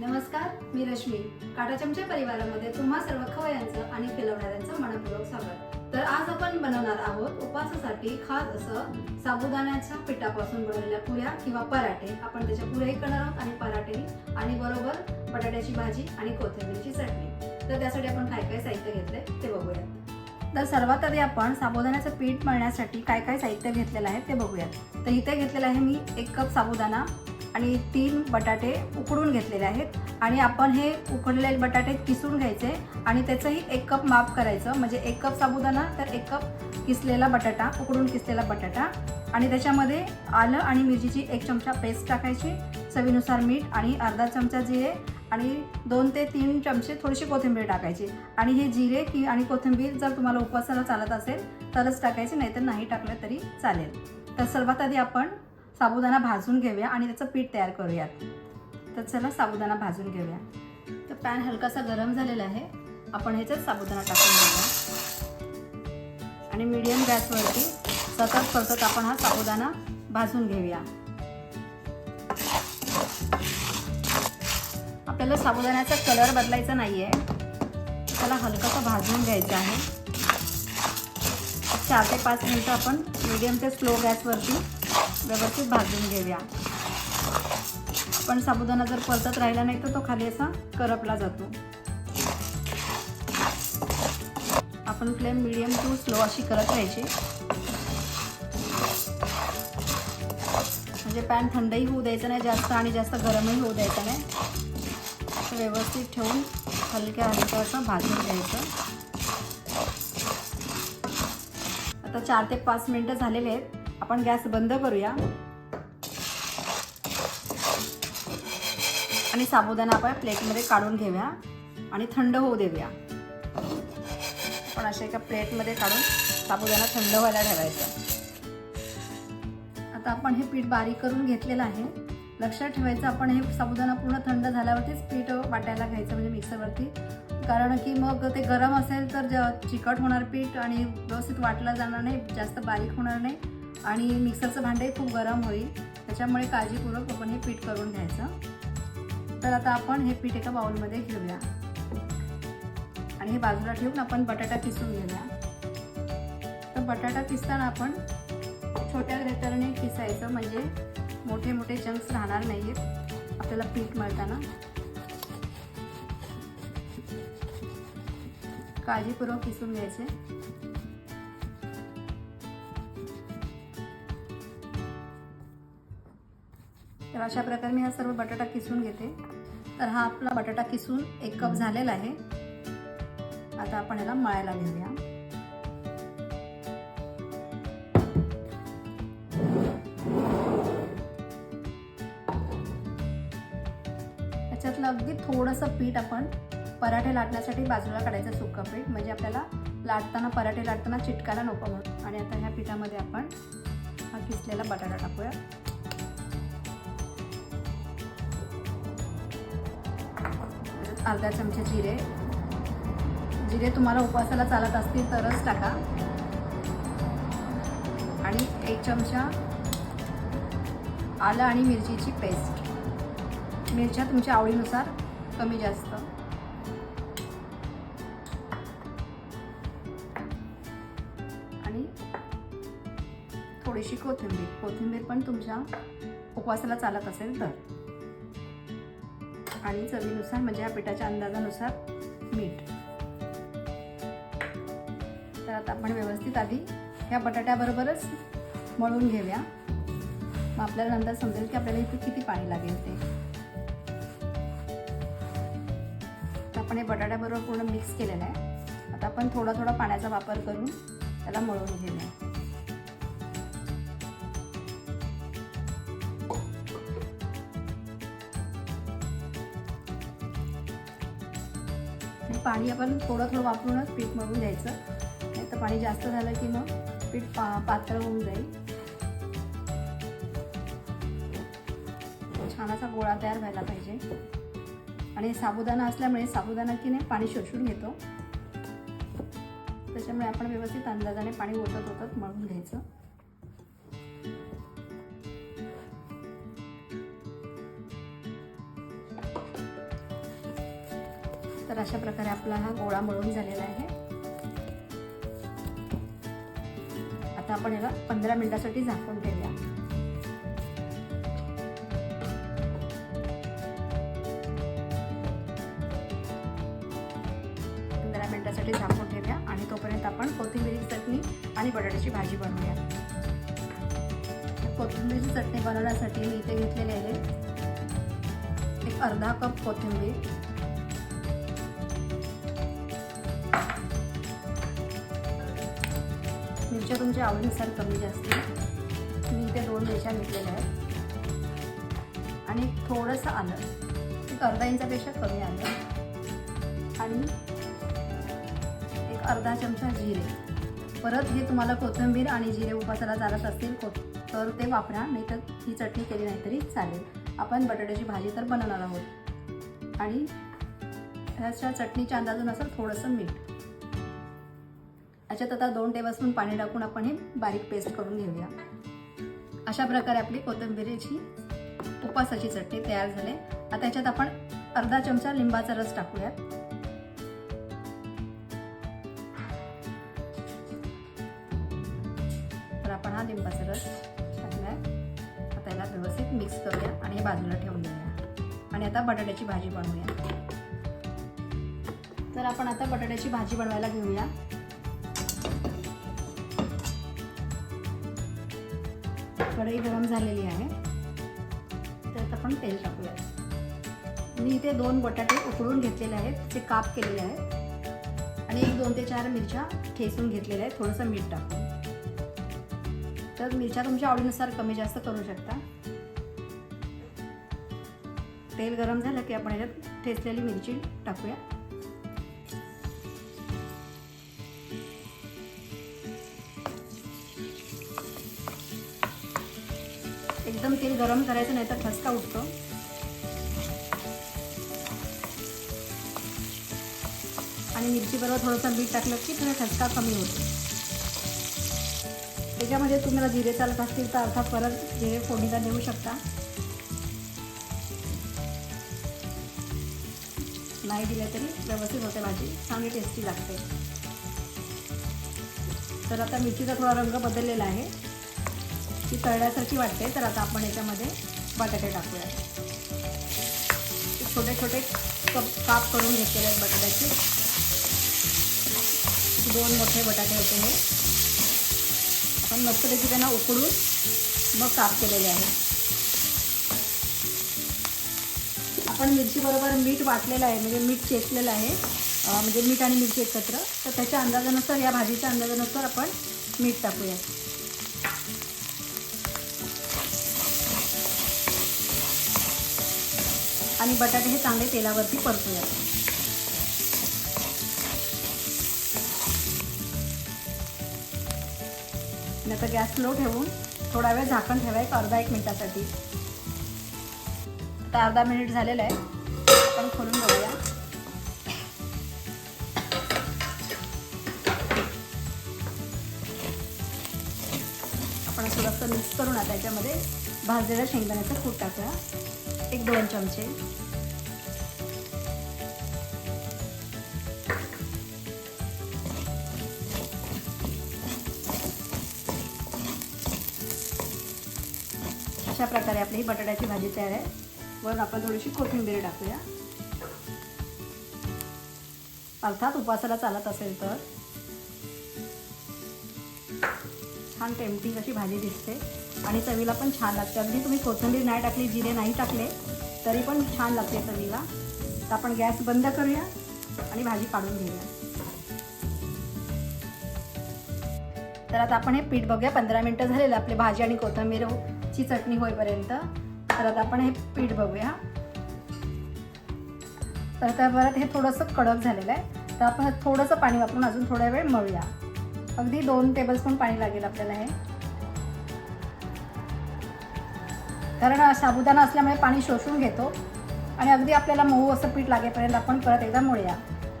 नमस्कार मी रश्मी. काटा चमचे परिवारामध्ये तुम्हा सर्व खवयांचं आणि खिलवणाऱ्यांचं मनपूर्वक स्वागत. तर आज आपण बनवणार आहोत उपवासासाठी खास असं साबुदाण्याच्या पिठापासून बनवलेल्या पुऱ्या किंवा पराठे. आपण त्याच्या पुऱ्याही करणार आहोत आणि पराठे आणि बरोबर बटाट्याची भाजी आणि कोथिंबीरची चटणी. तर त्यासाठी आपण काय काय साहित्य घेतले ते बघूयात. तर सर्वात आधी आपण साबुदाण्याचं पीठ मळण्यासाठी काय काय साहित्य घेतलेलं आहे ते बघूयात. तर इथे घेतलेलं आहे मी एक कप साबुदाणा आणि तीन बटाटे उकडून घेतलेले आहेत. आणि आपण हे उकडलेले बटाटे किसून घ्यायचे आणि त्याचंही एक कप माप करायचं. म्हणजे एक कप साबुदाणा तर एक कप किसलेला बटाटा उकडून किसलेला बटाटा. आणि त्याच्यामध्ये आलं आणि मिरचीची एक चमचा पेस्ट टाकायची चवीनुसार मीठ आणि अर्धा चमचा जिरे आणि दोन ते तीन चमचे थोडीशी कोथिंबीर टाकायची. आणि हे जिरे की आणि कोथिंबीर जर तुम्हाला उपवासाला चालत असेल तरच टाकायचे नाहीतर नाही टाकलं तरी चालेल. तर सर्वात आधी आपण साबुदाणा भाजून घेऊया आणि त्याचं पीठ तयार करूयात. तर चला साबुदाणा भाजून घेऊया. तर पॅन हलकासा गरम झालेला आहे. आपण ह्याच्यात साबुदाणा टाकून घेऊया. आणि मीडियम गॅसवरती सतत सतत आपण हा साबुदाणा भाजून घेऊया. आपल्याला साबुदाण्याचा कलर बदलायचा नाही आहे त्याला हलकासा भाजून घ्यायचा आहे. चार ते पाच मिनटं आपण मीडियम ते स्लो गॅसवरती व्यवस्थित भाजून घेऊया. पण साबुदाणा जर परतत राहिला नाही तर तो खाली असा करपला जातो. आपण फ्लेम मिडियम टू स्लो अशी करत राहायची. म्हणजे पॅन थंडही होऊ द्यायचं नाही जास्त आणि जास्त गरमही होऊ द्यायचं नाही. तर व्यवस्थित ठेवून हलक्या हलक्या असं भाजून घ्यायचं. आता चार ते पाच मिनटं झालेले आहेत. आपण गॅस बंद करूया. आणि साबुदाणा आपण प्लेटमध्ये काढून घेऊया आणि थंड होऊ देऊया. आपण अशा एका प्लेटमध्ये काढून साबुदाणा थंड व्हायला ठेवायचा. आता आपण हे पीठ बारीक करून घेतलेलं आहे. लक्षात ठेवायचं आपण हे साबुदाणा पूर्ण थंड झाल्यावरतीच पीठ वाटायला घ्यायचं म्हणजे मिक्सरवरती. कारण की मग ते गरम असेल तर ज चिकट होणार पीठ आणि व्यवस्थित वाटलं जाणार नाही जास्त बारीक होणार नाही. आणि मिक्सरचं भांडंही खूप गरम होईल. त्याच्यामुळे काळजीपूर्वक आपण हे पीठ करून घ्यायचं. तर आता आपण हे पीठ एका बाउलमध्ये घेऊया. आणि हे बाजूला ठेवून आपण बटाटा किसून घेऊया. तर बटाटा किसताना आपण छोट्या रेतरने किसायचं म्हणजे मोठे मोठे चंक्स राहणार नाही आहेत आपल्याला पीठ मळताना. काळजीपूर्वक किसून घ्यायचे. तर अशा प्रकारे मी हा सर्व बटाटा किसून घेते. तर हा आपला बटाटा किसून एक कप झालेला आहे. आता आपण याला मळायला घेऊया. त्याच्यातलं अगदी थोडंसं पीठ आपण पराठे लाटण्यासाठी बाजूला काढायचं सुकं पीठ. म्हणजे आपल्याला लाटताना पराठे लाटताना चिटकायला नको म्हणून. आणि आता ह्या पिठामध्ये आपण हा किसलेला बटाटा टाकूया. अर्धा चमचे जिरे. जिरे तुम्हाला उपवासाला चालत असतील तरच टाका. आणि एक चमचा आलं आणि मिरचीची पेस्ट. मिरच्या तुमच्या आवडीनुसार कमी जास्त. आणि थोडीशी कोथिंबीर. कोथिंबीर पण तुमच्या उपवासाला चालत असेल तर. आणि चवीनुसार म्हणजे या पिठाच्या अंदाजानुसार मीठ. तर आता आपण व्यवस्थित आधी ह्या बटाट्याबरोबरच मळून घेऊया. मग आपल्याला नंतर समजेल की आपल्याला इथे किती पाणी लागेल ते. आपण हे बटाट्याबरोबर पूर्ण मिक्स केलेलं आहे. आता आपण थोडा थोडा पाण्याचा वापर करून त्याला मळून घेऊया. पाणी आपण थोडं थोडं वापरूनच पीठ मळून द्यायचं. नाही तर पाणी जास्त झालं की मग पीठ पा पातळ होऊन जाईल. छान असा गोळा तयार व्हायला पाहिजे. आणि साबुदाणा असल्यामुळे साबुदाणा की नाही पाणी शोषून घेतो. त्याच्यामुळे आपण व्यवस्थित अंदाजाने पाणी ओतत ओतत मळून घ्यायचं. तर अशा प्रकारे आपला हा गोळा मळून झालेला आहे. आता आपण याला पंधरा मिनिटासाठी झाकून ठेवूया. पंधरा मिनिटासाठी झाकून ठेवूया आणि तोपर्यंत आपण कोथिंबिरीची चटणी आणि बटाट्याची भाजी बनवूया. कोथिंबीरची चटणी बनवण्यासाठी मी इथे घेतलेले आहे एक अर्धा कप कोथिंबीर. मिरच्या तुमच्या आवडीनुसार कमी जास्त. मी इथे दोन मिरच्या घेतलेल्या आहेत. आणि थोडंसं आलं. एक अर्धा इंचापेक्षा कमी आलं. आणि एक अर्धा चमचा जिरे. परत हे तुम्हाला कोथिंबीर आणि जिरे उपासाला चालत असतील को तर ते वापरा. नाही तर ही चटणी केली नाही तरी चालेल. आपण बटाट्याची भाजी तर बनवणार आहोत. आणि ह्याच्या चटणीच्या अंदाजानुसार थोडंसं मीठ. ह्याच्यात आता दोन टेबलस्पून पाणी टाकून आपण हे बारीक पेस्ट करून घेऊया. अशा प्रकारे आपली कोथिंबिरीची उपासाची चटणी तयार झाली. आता ह्याच्यात आपण अर्धा चमचा लिंबाचा रस टाकूयात. तर आपण हा लिंबाचा रस टाकलाय. आता याला व्यवस्थित मिक्स करूया आणि हे बाजूला ठेवून देऊया. आणि आता बटाट्याची भाजी बनवूया. तर आपण आता बटाट्याची भाजी बनवायला घेऊया. कढई गरम झालेली आहे. त्यात आपण तेल टाकूया. मी इथे दोन बटाटे उकडून घेतलेले आहेत. ते काप केलेले आहेत. आणि एक दोन ते चार मिरच्या ठेसून घेतलेल्या आहेत. थोडंसं मीठ टाकून. तर मिरच्या तुमच्या आवडीनुसार कमी जास्त करू शकता. तेल गरम झालं की आपण याच्यात ठेचलेली मिरची टाकूया. गरम करायचं नाही तर ठसका उठतो. आणि मिरचीबरोबर थोडंसं मीठ टाकलं की थोडा ठसका कमी होतो. त्याच्यामध्ये तुम्हाला जिरे चालत असतील तर अर्थात परत जिरे फोडणीला देऊ शकता. नाही दिले तरी व्यवस्थित होते भाजी. चांगली टेस्टी लागते. तर आता मिरचीचा थोडा रंग बदललेला आहे. ती तळल्यासारखी वाटते. तर आता आपण याच्यामध्ये बटाटे टाकूया छोटे छोटे कप काप करून घेतलेले आहेत बटाट्याचे. दोन मोठे बटाटे होते हे. आपण मस्तपैकी त्यांना उकडून मग काप केलेले आहे. आपण मिरचीबरोबर मीठ वाटलेलं आहे म्हणजे मीठ चेचलेलं आहे. म्हणजे मीठ आणि मिरची एकत्र. तर त्याच्या अंदाजानुसार या भाजीच्या अंदाजानुसार आपण मीठ टाकूया आणि बटाटे हे चांगले तेलावरती परतूयात. नाही तर गॅस स्लो ठेवून थोडा वेळ झाकण ठेवायचं अर्धा एक मिनिटासाठी. आता अर्धा मिनिट झालेलं आहे. आपण खोलून बघूया. आपण थोडंसं मिक्स करून आता त्याच्यामध्ये भाजलेल्या शेंगदाण्याचं कूट टाकूया. एक दोन चमचे. अशा प्रकारे आपली ही बटाट्याची भाजी तयार आहे. वरून आपण थोडीशी कोथिंबीर टाकूया. अर्थात उपासाला चालत असेल तर. छान टेमटिंग अशी भाजी दिसते. आणि चवीला पण छान लागते. अगदी तुम्ही कोथिंबीर नाही टाकली जिरे नाही टाकले तरी पण छान लागते चवीला. तर आपण गॅस बंद करूया आणि भाजी काढून घेऊया. तर आता आपण हे पीठ बघूया. पंधरा मिनटं झालेलं आपली भाजी आणि कोथिंबीरची चटणी होईपर्यंत. तर आता आपण हे पीठ बघूया. तर त्या परत हे थोडंसं कडक झालेलं आहे. तर आपण थोडंसं पाणी वापरून अजून थोडा वेळ मळूया. अगदी दोन टेबलस्पून पाणी लागेल आपल्याला हे. कारण साबुदाणा असल्यामुळे पाणी शोषून घेतो. आणि अगदी आपल्याला मऊ असं पीठ लागेपर्यंत आपण परत एकदा मळूया.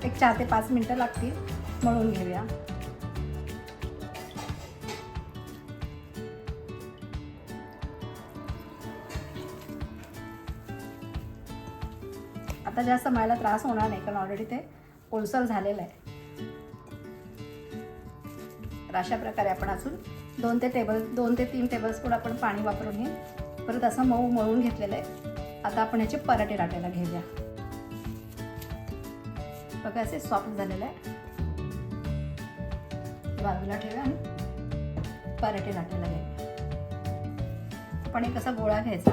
एक चार ते पाच मिनटं लागतील. मळून घेऊया. आता जास्त मायला त्रास होणार नाही कारण ऑलरेडी ते ओलसर झालेलं आहे. तर अशा प्रकारे आपण अजून दोन ते टेबल दोन ते तीन टेबलस्पून आपण पाणी वापरून हे परत असा मऊ मळून घेतलेला आहे. आता आपण याचे पराठे लाटायला घेऊया. बघा असे सॉफ्ट झालेलं आहे. बाजूला ठेवा आणि पराठे लाटायला घ्यायला आपण एक असा गोळा घ्यायचा.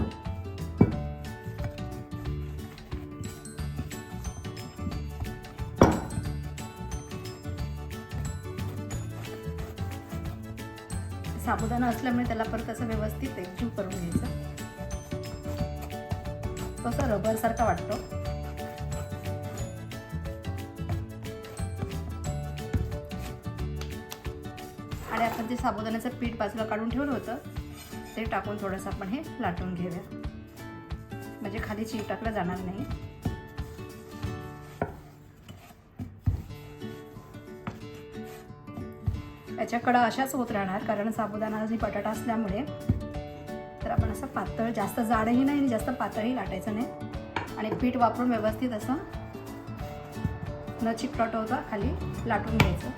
साबुदाणा असल्यामुळे त्याला परत असं व्यवस्थित एकजीव करून घ्यायचं. कसं रबरसारखा वाटतो? आणि आपण जे साबुदाण्याचं पीठ बाजूला काढून ठेवलं होतं ते टाकून थोडंसं आपण हे लाटून घेऊया. म्हणजे खाली चिकटकलं जाणार नाही. याच्याकडं अशाच होत राहणार कारण साबुदाणा आणि बटाटा असल्यामुळे असं पातळ जास्त जाडही नाही आणि जास्त पातळही लाटायचं नाही. आणि पीठ वापरून व्यवस्थित असं न चिकटट होता खाली लाटून घ्यायचं.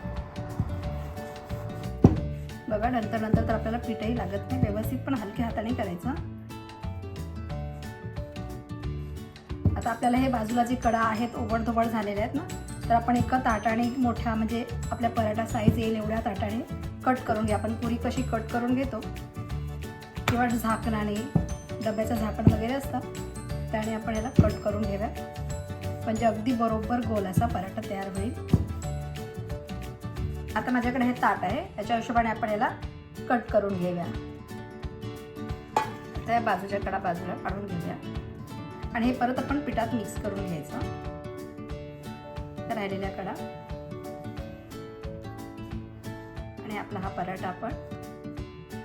बघा नंतर नंतर तर आपल्याला पीठही लागत नाही. व्यवस्थित पण हलक्या हाताने करायचं. आता आपल्याला हे बाजूला जे कडा आहेत ओबडधोबड झालेले आहेत ना तर आपण एका ताटाने मोठ्या म्हणजे आपल्या पराठा साईज येईल एवढ्या ताटाने कट करून घ्या. आपण पुरी कशी कट करून घेतो किंवा झाकणाने डब्याचं झाकण वगैरे असतं त्याने आपण याला कट करून घेऊया. म्हणजे अगदी बरोबर गोल असा पराठा तयार होईल. आता माझ्याकडे हे ताट आहे याच्या हिशोबाने आपण याला कट करून घेऊया. त्या बाजूच्या कडा बाजूला काढून घेऊया. आणि हे परत आपण पिठात मिक्स करून घ्यायचं. राहिलेल्या कडा. आणि आपला हा पराठा आपण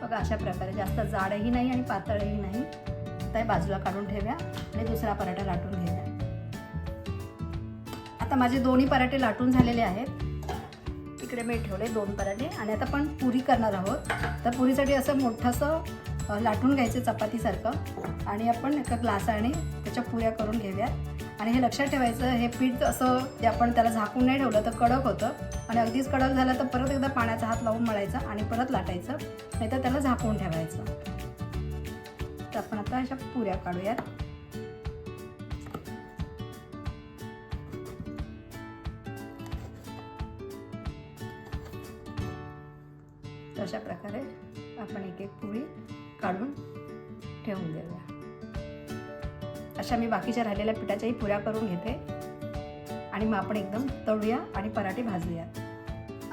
बघा अशा प्रकारे जास्त जाडही नाही आणि पातळही नाही. तर बाजूला काढून ठेव्या आणि दुसरा पराठा लाटून घेऊया. आता माझे दोन्ही पराठे लाटून झालेले आहेत. इकडे मी ठेवले दोन पराठे आणि आता आपण पुरी करणार आहोत. तर पुरीसाठी असं मोठंसं लाटून घ्यायचं चपातीसारखं आणि आपण एका ग्लासाने त्याच्या पुऱ्या करून घेऊया आणि हे लक्षात ठेवायचं हे पीठ असं जे आपण त्याला झाकून नाही ठेवलं तर कडक होतं. आणि अगदीच कडक झालं तर परत एकदा पाण्याचा हात लावून मळायचा आणि परत लाटायचं. नाही तर त्याला झाकून ठेवायचं. तर आपण आता अशा पुऱ्या काढूयात. अशा मी बाकीच्या राहिलेल्या पिठाच्याही पुऱ्या करून घेते. आणि मग आपण एकदम तळूया आणि पराठे भाजूया.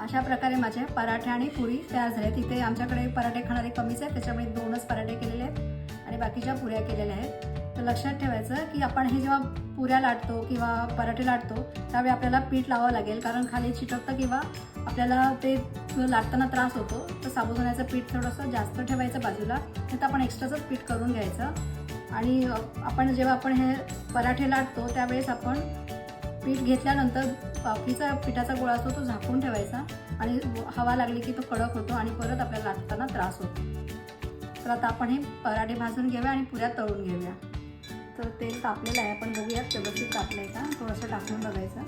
अशा प्रकारे माझे पराठे आणि पुरी तयार झाल्या तिथे आमच्याकडे पराठे खाणारे कमीच आहेत. त्याच्यामुळे दोनच पराठे केलेले आहेत आणि बाकीच्या पुऱ्या केलेल्या आहेत. तर लक्षात ठेवायचं की आपण हे जेव्हा पुऱ्या लाटतो किंवा पराठे लाटतो त्यावेळी आपल्याला पीठ लावावं लागेल. कारण खाली चिटकतं किंवा आपल्याला ते लाटताना त्रास होतो. तर साबुदाण्याचं पीठ थोडंसं जास्त ठेवायचं बाजूला. नाही तर आपण एक्स्ट्राचंच पीठ करून घ्यायचं. आणि आपण जेव्हा आपण हे पराठे लाटतो त्यावेळेस आपण पीठ घेतल्यानंतर बाकीचा पिठाचा गोळा असतो तो झाकून ठेवायचा आणि हवा लागली की तो कडक होतो आणि परत आपल्याला लाटताना त्रास होतो. तर आता आपण हे पराठे भाजून घेऊया आणि पुऱ्या तळून घेऊया. तर तेल तापलेलं आहे आपण बघूयात व्यवस्थित तापलं आहे का? थोडंसं टाकून बघायचं.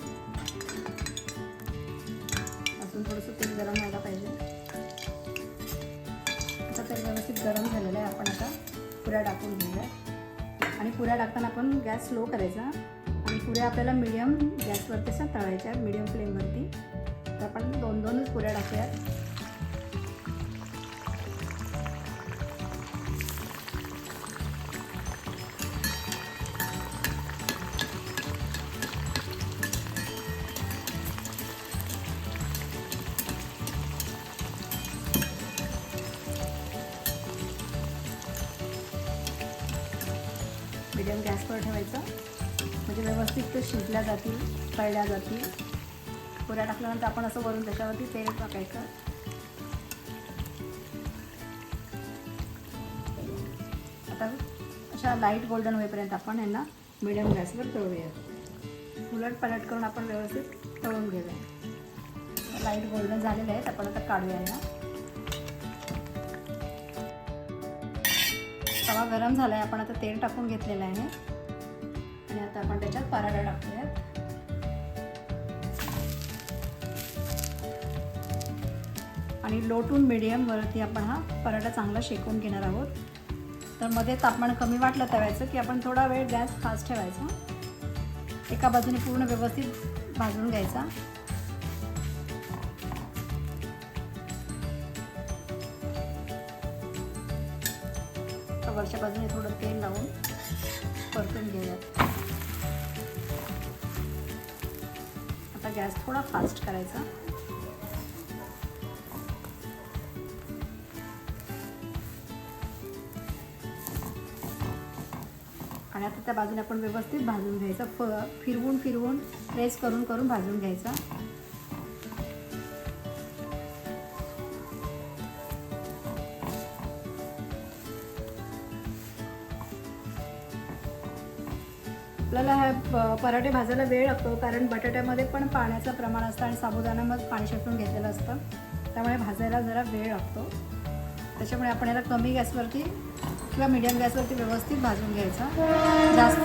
अजून थोडंसं तेल गरम व्हायला पाहिजे. आता तेल व्यवस्थित गरम झालेलं आहे आपण आता पुऱ्या टाकून घेऊया आणि पुऱ्या टाकताना आपण गॅस स्लो करायचा. आणि पुऱ्या आपल्याला मिडियम गॅसवरती असं तळायच्या मिडियम फ्लेमवरती तर आपण दोन दोनच पुऱ्या टाकूयात. टाकायचं म्हणजे व्यवस्थित ते शिजल्या जातील तळल्या जातील. पुऱ्या टाकल्यानंतर आपण असं वरून त्याच्यावरती तेल टाकायचं. आता अशा लाइट गोल्डन होईपर्यंत आपण यांना मिडियम गॅसवर तळूया. उलट पलट करून आपण व्यवस्थित तळून घेऊया. लाइट गोल्डन झालेले आहेत आपण आता काढूया यांना. तवा गरम झाला आहे आपण आता तेल टाकून घेतलेलं आहे. आणि आता आपण त्याच्यात पराठा टाकूयात. आणि लो टू मिडियम वरती आपण हा पराठा चांगला शेकून घेणार आहोत. तर मध्ये तापमान कमी वाटलं तव्याचं की आपण थोडा वेळ गॅस फास्ट ठेवायचा. एका बाजूने पूर्ण व्यवस्थित भाजून घ्यायचा. तर वरच्या बाजूने थोडं तेल लावून परतून घेऊयात. गॅस थोडा फास्ट करायचा. आणि आता त्या बाजूने आपण व्यवस्थित भाजून घ्यायचं. फ फिरवून फिरवून प्रेस करून करून भाजून घ्यायचा. आपल्याला ह्या प- पराठे भाजायला वेळ लागतो कारण बटाट्यामध्ये पण पाण्याचं प्रमाण असतं आणि साबुदाण्यामध्ये पाणी शोषून घेतलेलं असतं. त्यामुळे भाजायला जरा वेळ लागतो. त्याच्यामुळे आपण याला कमी गॅसवरती किंवा मिडियम गॅसवरती व्यवस्थित भाजून घ्यायचा. जास्त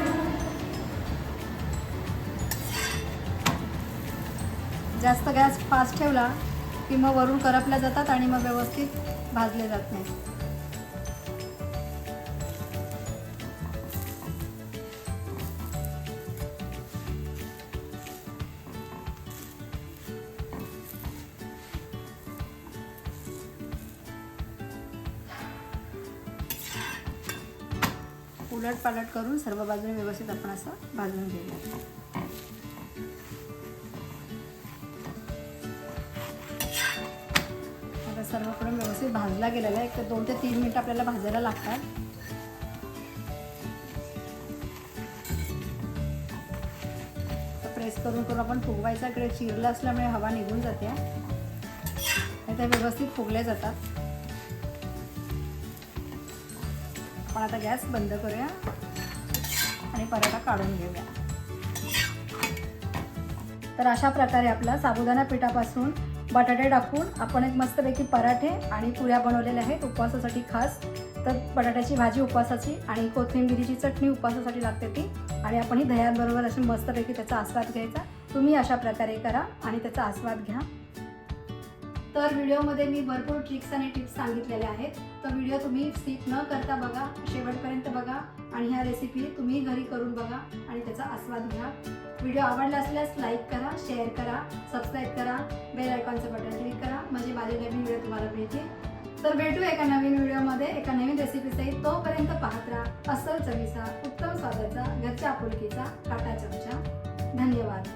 जास्त गॅस फास्ट ठेवला की मग वरून करपल्या जातात आणि मग व्यवस्थित भाजले जात नाही. पालट करून सर्व बाजूने व्यवस्थित आपण असं भाजून घेऊया आता सर्वकडून व्यवस्थित भाजला गेलेला आहे. एक तर दोन ते तीन मिनिट आपल्याला भाजायला लागतात. प्रेस करून करून आपण फुगवायचा. इकडे चिरला असल्यामुळे हवा निघून जाते. आणि व्यवस्थित फुगले जातात. आपण आता गॅस बंद करूया आणि पराठा काढून घेऊया. तर अशा प्रकारे आपला साबुदाणा पिठापासून बटाटे टाकून आपण एक मस्तपैकी पराठे आणि पुऱ्या बनवलेल्या आहेत उपवासासाठी खास. तर बटाट्याची भाजी उपवासाची आणि कोथिंबिरीची चटणी उपवासासाठी लागते ती. आणि आपण ही दह्यांबरोबर अशी मस्तपैकी त्याचा आस्वाद घ्यायचा. तुम्ही अशा प्रकारे करा आणि त्याचा आस्वाद घ्या. तर व्हिडिओमध्ये मी भरपूर ट्रिक्स आणि टिप्स सांगितलेल्या आहेत. तर व्हिडिओ तुम्ही स्किप न करता बघा शेवटपर्यंत बघा आणि ह्या रेसिपी तुम्ही घरी करून बघा आणि त्याचा आस्वाद घ्या. व्हिडिओ आवडला असल्यास लाईक करा शेअर करा सबस्क्राईब करा बेल आयकॉनचं बटन क्लिक करा. म्हणजे माझे नवीन व्हिडिओ तुम्हाला मिळतील. तर भेटू एका नवीन व्हिडिओमध्ये एका नवीन रेसिपीसहित तोपर्यंत पाहत राहा अस्सल चवीचा उत्तम स्वादाचा घरच्या आपुलकीचा काटा चमचा. धन्यवाद.